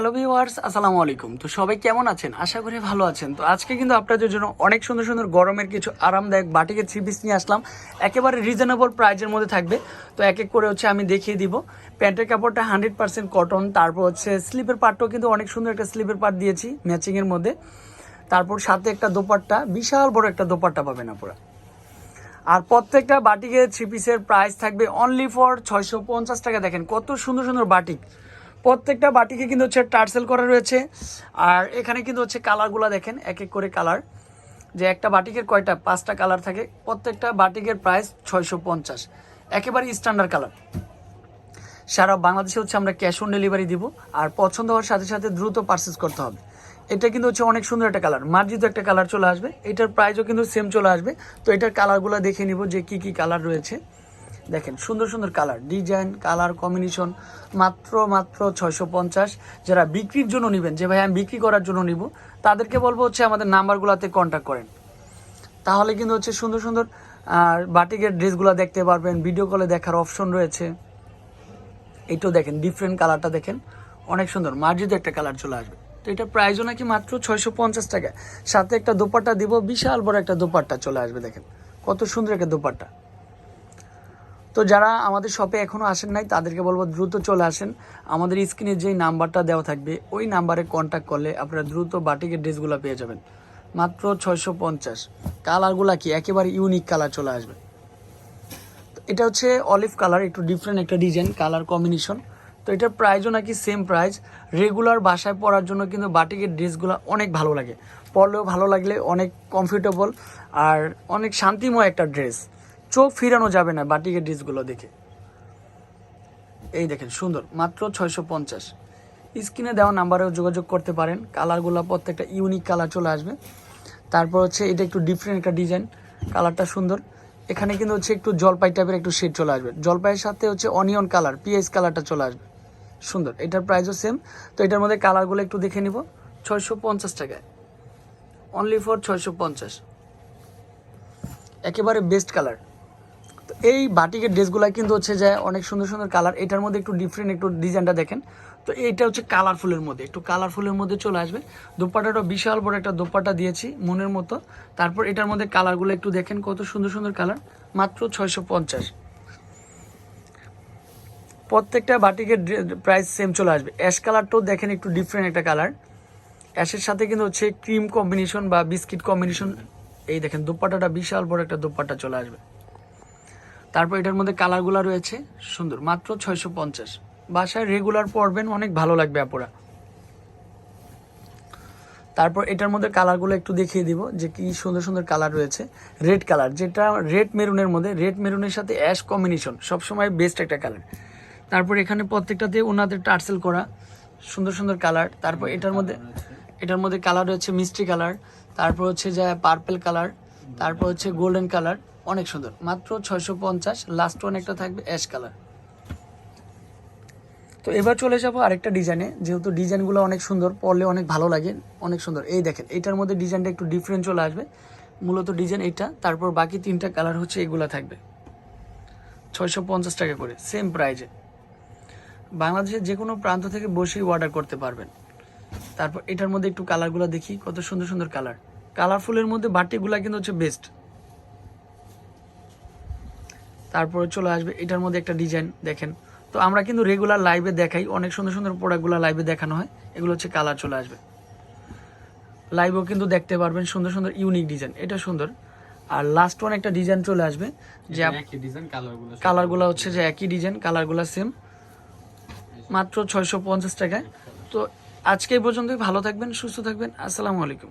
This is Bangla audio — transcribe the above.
হ্যালো ভিউয়ার্স আসসালামু আলাইকুম। তো সবাই কেমন আছেন? আশা করি ভালো আছেন। তো আজকে কিন্তু আপনাদের জন্য অনেক সুন্দর সুন্দর গরমের কিছু আরামদায়ক বাটিকের থ্রি পিস নিয়ে আসলাম। একেবারে রিজনেবল প্রাইজের মধ্যে থাকবে। তো এক এক করে হচ্ছে আমি দেখিয়ে দিব। প্যান্টের কাপড়টা হান্ড্রেড পার্সেন্ট কটন তারপর হচ্ছে স্লিপের পার্টটাও কিন্তু অনেক সুন্দর একটা স্লিপের পার্ট দিয়েছি ম্যাচিংয়ের মধ্যে। তারপর সাথে একটা দোপাট্টা, বিশাল বড় একটা দোপাট্টা পাবেন আপনারা। আর প্রত্যেকটা বাটিকের থ্রি পিসের প্রাইস থাকবে অনলি ফর ছয়শো পঞ্চাশ টাকা। দেখেন কত সুন্দর সুন্দর বাটিক। প্রত্যেকটা বাটিকে কিন্তু হচ্ছে টার্সেল করা রয়েছে। আর এখানে কিন্তু হচ্ছে কালারগুলো দেখেন এক এক করে কালার। যে একটা বাটিকের কয়টা? পাঁচটা কালার থাকে। প্রত্যেকটা বাটিকের প্রাইস ছয়শো পঞ্চাশ। একেবারে স্ট্যান্ডার্ড কালার। সারা বাংলাদেশে হচ্ছে আমরা ক্যাশ অন ডেলিভারি দিব। আর পছন্দ হওয়ার সাথে সাথে দ্রুত পারচেস করতে হবে। এটা কিন্তু হচ্ছে অনেক সুন্দর একটা কালার। মার্জিত একটা কালার চলে আসবে। এটার প্রাইসও কিন্তু সেম চলে আসবে। তো এটার কালারগুলো দেখে নিব যে কি কি কালার রয়েছে। দেখেন, সুন্দর সুন্দর কালার ডিজাইন কালার কম্বিনেশন মাত্র মাত্র ছয়শো পঞ্চাশ। যারা বিক্রির জন্য নেবেন, যে ভাই আমি বিক্রি করার জন্য নিব, তাদেরকে বলব হচ্ছে আমাদের নাম্বারগুলোতে কন্ট্যাক্ট করেন। তাহলে কিন্তু হচ্ছে সুন্দর সুন্দর বাটিকের ড্রেসগুলো দেখতে পারবেন ভিডিও কলে দেখার অপশন রয়েছে। এটাও দেখেন ডিফারেন্ট কালারটা দেখেন, অনেক সুন্দর, মার্জিত একটা কালার চলে আসবে। তো এটা প্রাইসও নাকি মাত্র ছয়শো পঞ্চাশ টাকা। সাথে একটা দোপাট্টা দিব, বিশাল বড় একটা দোপাট্টা চলে আসবে, দেখেন। কত সুন্দর একটা দোপাট্টা। তো যারা আমাদের শপে এখনও আসেন নাই, তাদেরকে বলব দ্রুত চলে আসেন। আমাদের স্ক্রিনে যেই নাম্বারটা দেওয়া থাকবে, ওই নাম্বারে কন্ট্যাক্ট করলে আপনারা দ্রুত বাটিকের ড্রেসগুলো পেয়ে যাবেন। মাত্র ছয়শো পঞ্চাশ। কালারগুলো কি? একেবারে ইউনিক কালার চলে আসবে। এটা হচ্ছে অলিভ কালার একটু ডিফারেন্ট একটা ডিজাইন কালার কম্বিনেশন তো এটার প্রাইসও নাকি সেম প্রাইস রেগুলার বাসায় পরার জন্য কিন্তু বাটিকের ড্রেসগুলো অনেক ভালো লাগে। পরলেও ভালো লাগলে অনেক কমফোর্টেবল আর অনেক শান্তিময় একটা ড্রেস চোখ ফিরানো যাবে না বাটিকের ড্রেসগুলো দেখে। এই দেখেন, সুন্দর, মাত্র ছয়শো পঞ্চাশ। স্ক্রিনে দেওয়া নাম্বারেও যোগাযোগ করতে পারেন। কালারগুলো প্রত্যেকটা ইউনিক কালার চলে আসবে। তারপর হচ্ছে এটা একটু ডিফারেন্ট একটা ডিজাইন কালারটা সুন্দর। এখানে কিন্তু হচ্ছে একটু জলপাই টাইপের একটু শেড চলে আসবে। জলপাইয়ের সাথে হচ্ছে অনিয়ন কালার পিএস কালারটা চলে আসবে। সুন্দর, এটার প্রাইসও সেম তো এটার মধ্যে কালারগুলো একটু দেখে নিব। ছয়শো পঞ্চাশ টাকায়। অনলি ফর ছয়শো পঞ্চাশ। একেবারে বেস্ট কালার তো এই বাটিকের ড্রেসগুলো কিন্তু হচ্ছে যে অনেক সুন্দর সুন্দর কালার। এটার মধ্যে একটু ডিফারেন্ট একটু ডিজাইনটা দেখেন। তো এইটা হচ্ছে কালারফুলের মধ্যে। একটু কালারফুলের মধ্যে চলে আসবে। দোপাটাটা বিশাল বড় একটা দোপাটা দিয়েছি মনের মতো। তারপর এটার মধ্যে কালারগুলো একটু দেখেন কত সুন্দর সুন্দর কালার মাত্র ছয়শো পঞ্চাশ। প্রত্যেকটা বাটিকের প্রাইস সেম চলে আসবে। অ্যাশ কালারটাও দেখেন একটু ডিফারেন্ট একটা কালার অ্যাশের সাথে কিন্তু হচ্ছে ক্রিম কম্বিনেশন বা বিস্কিট কম্বিনেশন এই দেখেন দোপাটাটা বিশাল বড় একটা দোপাট্টা চলে আসবে। তারপর এটার মধ্যে কালারগুলো রয়েছে। সুন্দর মাত্র ছয়শো পঞ্চাশ। বাসায় রেগুলার পরবেন অনেক ভালো লাগবে আপুরা। তারপর এটার মধ্যে কালারগুলো একটু দেখিয়ে দিব যে কি সুন্দর সুন্দর কালার রয়েছে। রেড কালার যেটা রেড মেরুনের মধ্যে রেড মেরুনের সাথে অ্যাশ কম্বিনেশন সবসময় বেস্ট একটা কালার। তারপর এখানে প্রত্যেকটাতে ওনাদের টার্সেল করা সুন্দর সুন্দর কালার। তারপর এটার মধ্যে এটার মধ্যে কালার রয়েছে মিষ্টি কালার তারপর হচ্ছে যা পার্পেল কালার তারপর হচ্ছে গোল্ডেন কালার। অনেক সুন্দর। মাত্র ছয়শো পঞ্চাশ লাস্ট ওয়ান একটা থাকবে অ্যাশ কালার তো এবার চলে যাব আরেকটা ডিজাইনে যেহেতু ডিজাইনগুলো অনেক সুন্দর, পরলে অনেক ভালো লাগে, অনেক সুন্দর। এই দেখেন এটার মধ্যে ডিজাইনটা একটু ডিফারেন্ট চলে আসবে। মূলত ডিজাইন এটা তারপর বাকি তিনটা কালার হচ্ছে এগুলো থাকবে। ছয়শো পঞ্চাশ টাকা করে সেম প্রাইজে বাংলাদেশের যে কোনো প্রান্ত থেকে বসেই অর্ডার করতে পারবেন। তারপর এটার মধ্যে একটু কালারগুলো দেখি, কত সুন্দর সুন্দর কালার কালারফুলের মধ্যে বাটিগুলো কিন্তু হচ্ছে বেস্ট তারপরে চলে আসবে এটার মধ্যে একটা ডিজাইন দেখেন। তো আমরা কিন্তু রেগুলার লাইভে দেখাই অনেক সুন্দর সুন্দর প্রোডাক্টগুলো লাইভে দেখানো হয় এগুলো হচ্ছে কালার চলে আসবে। লাইভেও কিন্তু দেখতে পারবেন সুন্দর সুন্দর ইউনিক ডিজাইন এটা সুন্দর। আর লাস্ট ওয়ান একটা ডিজাইন চলে আসবে যে কালারগুলো হচ্ছে যে একই ডিজাইন কালারগুলো সেম মাত্র ছয়শো পঞ্চাশ টাকায়। তো আজকে এই পর্যন্তই ভালো থাকবেন সুস্থ থাকবেন আসসালামু আলাইকুম।